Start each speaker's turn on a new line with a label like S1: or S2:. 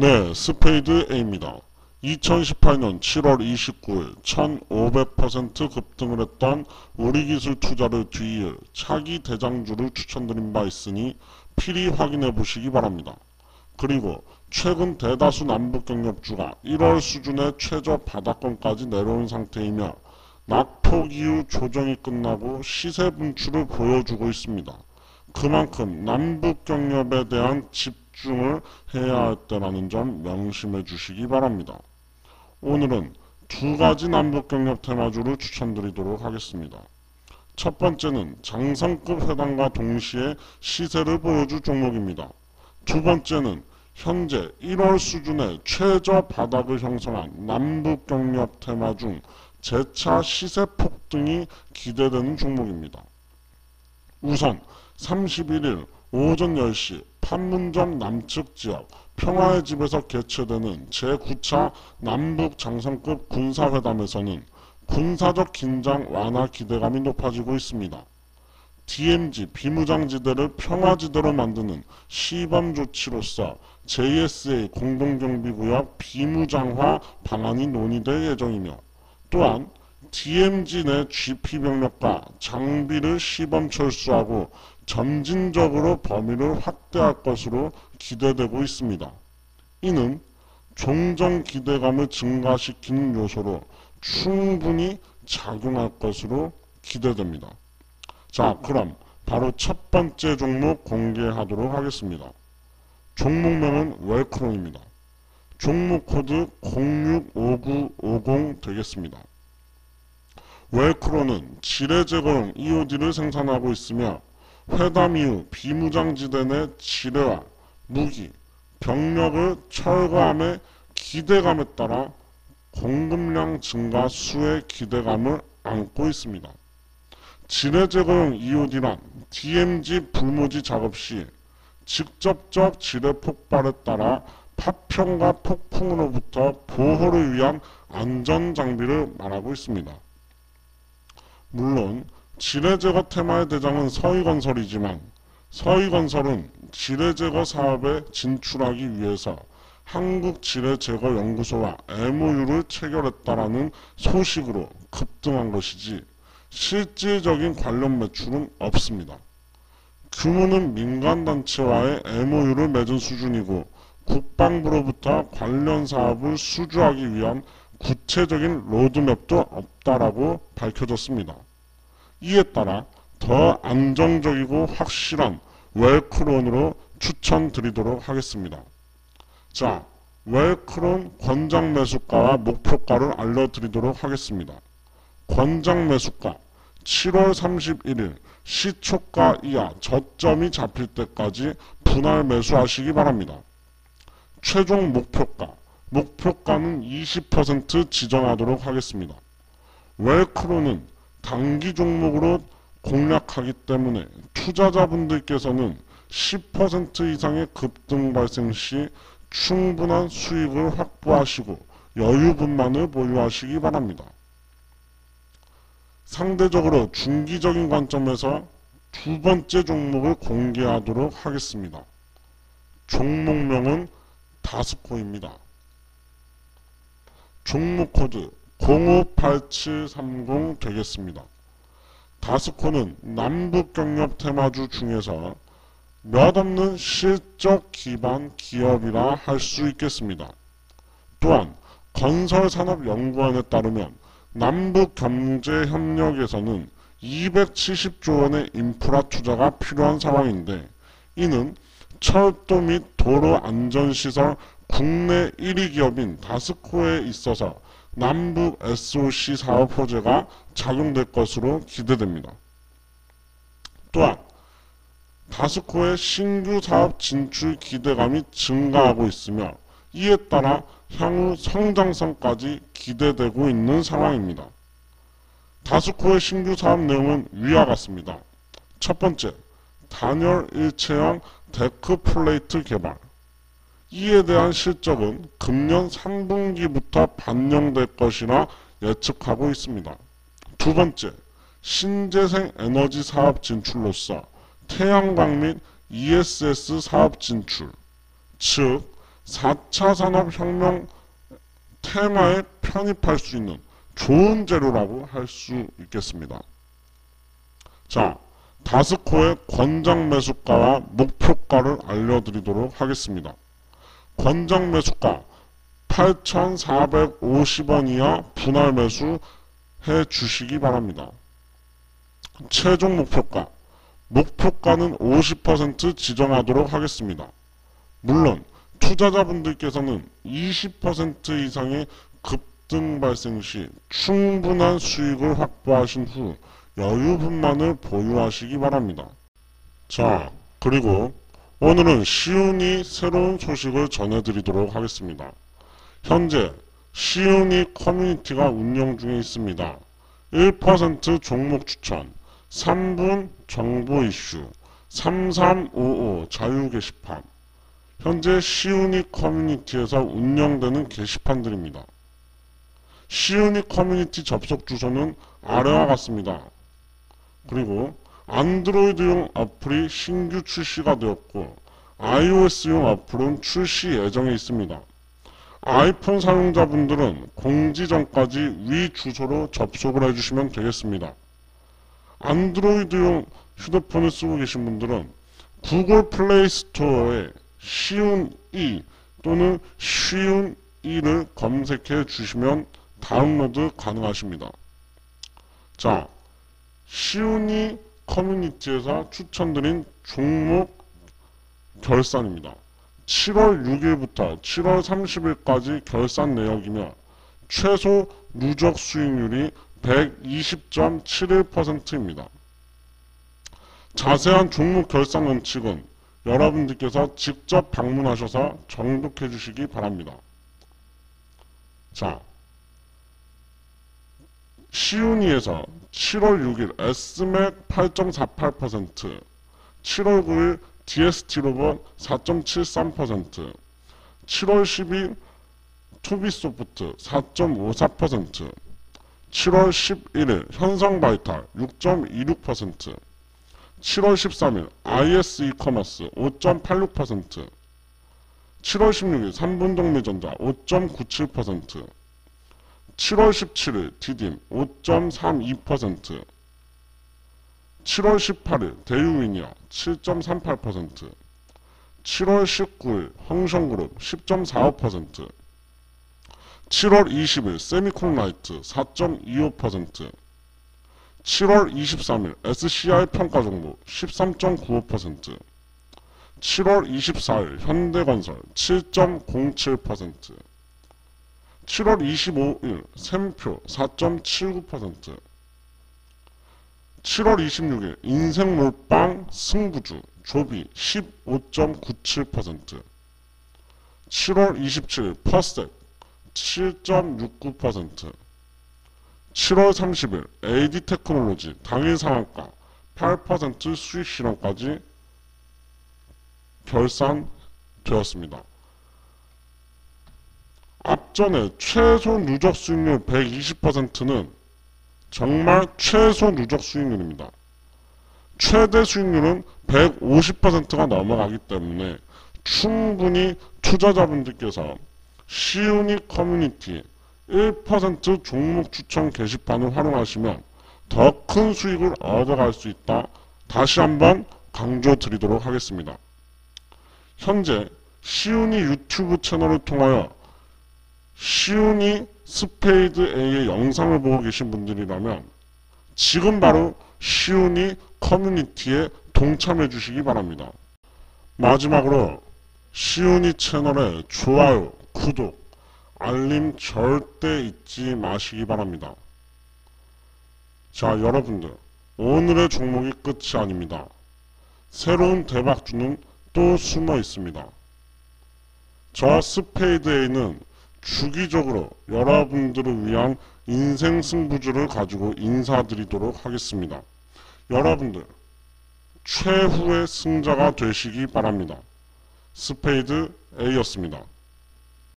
S1: 네, 스페이드 A입니다. 2018년 7월 29일 1500% 급등을 했던 우리기술 투자를 뒤이을 차기 대장주를 추천드린 바 있으니 필히 확인해 보시기 바랍니다. 그리고 최근 대다수 남북 경협주가 1월 수준의 최저 바닥권까지 내려온 상태이며 낙폭 이후 조정이 끝나고 시세 분출을 보여주고 있습니다. 그만큼 남북 경협에 대한 집 중을 해야 할 때라는 점 명심해 주시기 바랍니다. 오늘은 두 가지 남북경협 테마주를 추천드리도록 하겠습니다. 첫 번째는 장성급 회담과 동시에 시세를 보여줄 종목입니다. 두 번째는 현재 1월 수준의 최저 바닥을 형성한 남북경협 테마 중 재차 시세 폭등이 기대되는 종목입니다. 우선 31일 오전 10시 판문점 남측 지역 평화의 집에서 개최되는 제9차 남북 장성급 군사회담에서는 군사적 긴장 완화 기대감이 높아지고 있습니다. DMZ 비무장지대를 평화지대로 만드는 시범 조치로서 JSA 공동경비구역 비무장화 방안이 논의될 예정이며 또한 DMZ 내 GP 병력과 장비를 시범 철수하고 점진적으로 범위를 확대할 것으로 기대되고 있습니다. 이는 종전 기대감을 증가시키는 요소로 충분히 작용할 것으로 기대됩니다. 자, 그럼 바로 첫 번째 종목 공개하도록 하겠습니다. 종목명은 웰크론입니다. 종목 코드 065950 되겠습니다. 웰크론은 지뢰 제거용 EOD를 생산하고 있으며 회담 이후 비무장지대 내 지뢰와 무기, 병력을 철거함에 기대감에 따라 공급량 증가 수의 기대감을 안고 있습니다. 지뢰 제거용 EOD란 DMZ 불모지 작업 시 직접적 지뢰 폭발에 따라 파편과 폭풍으로부터 보호를 위한 안전 장비를 말하고 있습니다. 물론 지뢰 제거 테마의 대장은 서희건설이지만 서희건설은 지뢰 제거 사업에 진출하기 위해서 한국지뢰제거연구소와 MOU를 체결했다라는 소식으로 급등한 것이지 실질적인 관련 매출은 없습니다. 규모는 민간단체와의 MOU를 맺은 수준이고 국방부로부터 관련 사업을 수주하기 위한 구체적인 로드맵도 없다라고 밝혀졌습니다. 이에 따라 더 안정적이고 확실한 웰크론으로 추천드리도록 하겠습니다. 자, 웰크론 권장 매수가와 목표가를 알려드리도록 하겠습니다. 권장 매수가 7월 31일 시초가 이하 저점이 잡힐 때까지 분할 매수하시기 바랍니다. 최종 목표가 목표가는 20% 지정하도록 하겠습니다. 웰크로는 단기 종목으로 공략하기 때문에 투자자분들께서는 10% 이상의 급등 발생 시 충분한 수익을 확보하시고 여유분만을 보유하시기 바랍니다. 상대적으로 중기적인 관점에서 두 번째 종목을 공개하도록 하겠습니다. 종목명은 다스코입니다. 종목 코드 058730 되겠습니다. 다스코는 남북경협 테마주 중에서 몇 없는 실적 기반 기업이라 할 수 있겠습니다. 또한 건설산업연구원에 따르면 남북경제협력에서는 270조 원의 인프라 투자가 필요한 상황인데 이는 철도 및 도로 안전시설 국내 1위 기업인 다스코에 있어서 남북 SOC 사업 호재가 작용될 것으로 기대됩니다. 또한 다스코의 신규 사업 진출 기대감이 증가하고 있으며 이에 따라 향후 성장성까지 기대되고 있는 상황입니다. 다스코의 신규 사업 내용은 위와 같습니다. 첫 번째, 단열 일체형 데크 플레이트 개발. 이에 대한 실적은 금년 3분기부터 반영될 것이라 예측하고 있습니다. 두 번째, 신재생 에너지 사업 진출로서 태양광 및 ESS 사업 진출, 즉 4차 산업혁명 테마에 편입할 수 있는 좋은 재료라고 할 수 있겠습니다. 자, 다스코의 권장 매수가와 목표가를 알려드리도록 하겠습니다. 권장 매수가 8,450원 이하 분할 매수 해 주시기 바랍니다. 최종 목표가 목표가는 50% 지정하도록 하겠습니다. 물론 투자자분들께서는 20% 이상의 급등 발생 시 충분한 수익을 확보하신 후 여유분만을 보유하시기 바랍니다. 자, 그리고 오늘은 시운이 새로운 소식을 전해드리도록 하겠습니다. 현재 시운이 커뮤니티가 운영 중에 있습니다. 1% 종목 추천, 3분 정보 이슈, 3355 자유 게시판. 현재 시운이 커뮤니티에서 운영되는 게시판들입니다. 시운이 커뮤니티 접속 주소는 아래와 같습니다. 그리고 안드로이드용 어플이 신규 출시가 되었고 iOS용 어플은 출시 예정에 있습니다. 아이폰 사용자분들은 공지 전까지 위 주소로 접속을 해주시면 되겠습니다. 안드로이드용 휴대폰을 쓰고 계신 분들은 구글 플레이 스토어에 쉬운 이 또는 쉬운 이를 검색해 주시면 다운로드 가능하십니다. 자, 쉬운이 커뮤니티에서 추천드린 종목 결산입니다. 7월 6일부터 7월 30일까지 결산 내역이며 최소 누적 수익률이 120.71%입니다. 자세한 종목 결산 원칙은 여러분들께서 직접 방문하셔서 정독해 주시기 바랍니다. 자, 시운이에서 7월 6일 S맥 8.48%, 7월 9일 DST로봇 4.73%, 7월 10일 투비소프트 4.54%, 7월 11일 현상바이탈 6.26%, 7월 13일 IS 이커머스 5.86%, 7월 16일 3분동미전자 5.97%, 7월 17일 디딤 5.32%, 7월 18일 대유미니아 7.38%, 7월 19일 황성그룹 10.45%, 7월 20일 세미콘라이트 4.25%, 7월 23일 SCI 평가 정보 13.95%, 7월 24일 현대건설 7.07%, 7월 25일 샘표 4.79%, 7월 26일 인생 몰빵 승부주 조비 15.97%, 7월 27일 퍼스텍 7.69%, 7월 30일 AD 테크놀로지 당일 상한가 8% 수익 실현까지 결산되었습니다. 앞전에 최소 누적 수익률 120%는 정말 최소 누적 수익률입니다. 최대 수익률은 150%가 넘어가기 때문에 충분히 투자자분들께서 시우니 커뮤니티 1% 종목 추천 게시판을 활용하시면 더 큰 수익을 얻어갈 수 있다. 다시 한번 강조 드리도록 하겠습니다. 현재 시우니 유튜브 채널을 통하여 시우니 스페이드 A의 영상을 보고 계신 분들이라면 지금 바로 시우니 커뮤니티에 동참해 주시기 바랍니다. 마지막으로 시우니 채널에 좋아요, 구독, 알림 절대 잊지 마시기 바랍니다. 자 여러분들 오늘의 종목이 끝이 아닙니다. 새로운 대박주는 또 숨어 있습니다. 저 스페이드 A는 주기적으로 여러분들을 위한 인생 승부주를 가지고 인사드리도록 하겠습니다. 여러분들 최후의 승자가 되시기 바랍니다. 스페이드 A였습니다.